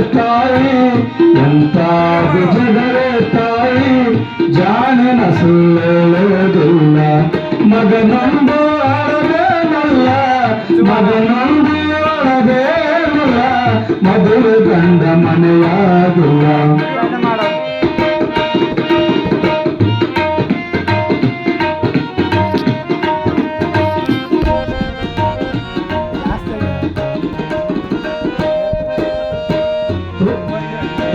ತಾಯಿ ಎಂತ ಜಗವೇ ತಾಯಿ ಜಾಣನ ಸುಳ್ಳೇಳೋದಿಲ್ಲ. ಮಗನೊಂದು ಅಳದೇನಲ್ಲ ಮಗನೊಂದು ಅಳದೇನಲ್ಲ ಮದುವೆ ಗಂಡ ಮನೆಯಾಗಿಲ್ಲ.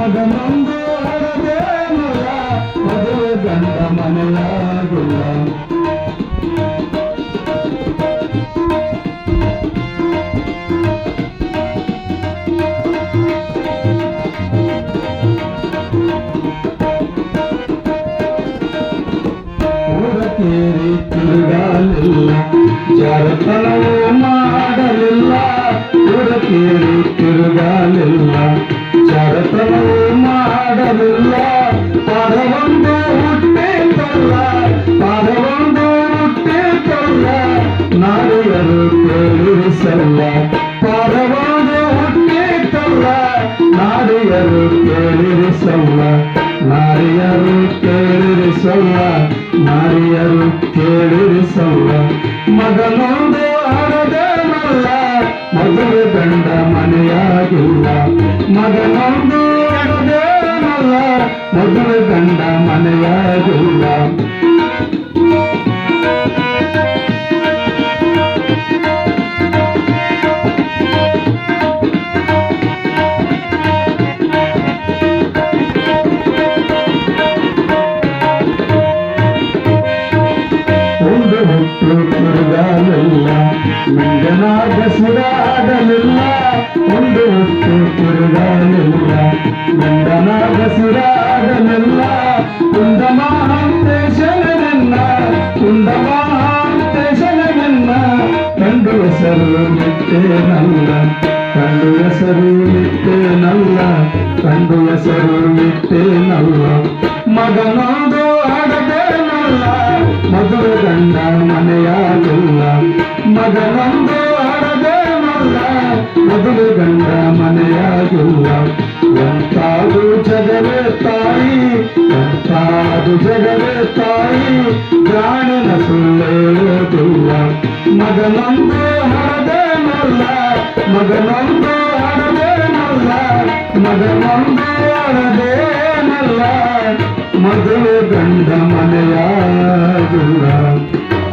ಮಗನೊಂದು ಹಡದೇನಲ್ಲ ಮಧುರ ಗಂಡ ಮನೆಯಾಗಿಲ್ಲ ಊರಕೇರಿ ತಿರುಗಾಲಿಲ್ಲ ಜಾರತನವೂ ಮಾಡಲಿಲ್ಲ ಊರಕೇರಿ தேடி செல்ல பரவாத உன்னே தல்ல நாரியரு தேடி செல்ல நாரியரு தேடி செல்ல நாரியரு தேடி செல்ல மகனோடு அடதேமல்ல மதுரை கண்ட மனையாகில்ல மகனோடு மதுரை கண்ட மனையாகில்ல ಮಿಂಗನಾಗ ಸಿರಾಡಲಿಲ್ಲ ಉಂಡು ಹುಟ್ಟು ತಿರುಗಾಲಿಲ್ಲ ಮಿಂಗನಾಗ ಸಿರಾಡಲಿಲ್ಲ ಕುಂದ ಮಹಾಂತೇಶನ ಕುಂದ ಮಹಾಂತೇಶನ ಕಂಡು ಹೆಸರು ನಿಟ್ಟೇನಲ್ಲ ಕಂಡು ಹೆಸರು ನಿಟ್ಟೇನಲ್ಲ ಕಂಡು ಹೆಸರು ನಿಟ್ಟೇನಲ್ಲ ಮಗನೊಂದು ಮಗನೊಂದು ಹಡದೇನಲ್ಲ ಮದುವೆ ಗಂಡ ಮನೆಯಾಗಿಲ್ಲ ಎಂತಾದು ಜಗವೇ ತಾಯಿ ಎಂತಾದು ಜಗವೇ ತಾಯಿ ಜಾಣಿನ ಸುಳ್ಳೇಳೋದಿಲ್ಲ ಮಗನೊಂದು ಹಡದೇನಲ್ಲ ಮಗನೊಂದು ಹಡದೇನಲ್ಲ ಮಗನೊಂದು ಹಡದೇನಲ್ಲ ಮದುವೆ ಗಂಡ ಮನೆಯಾಗಿಲ್ಲ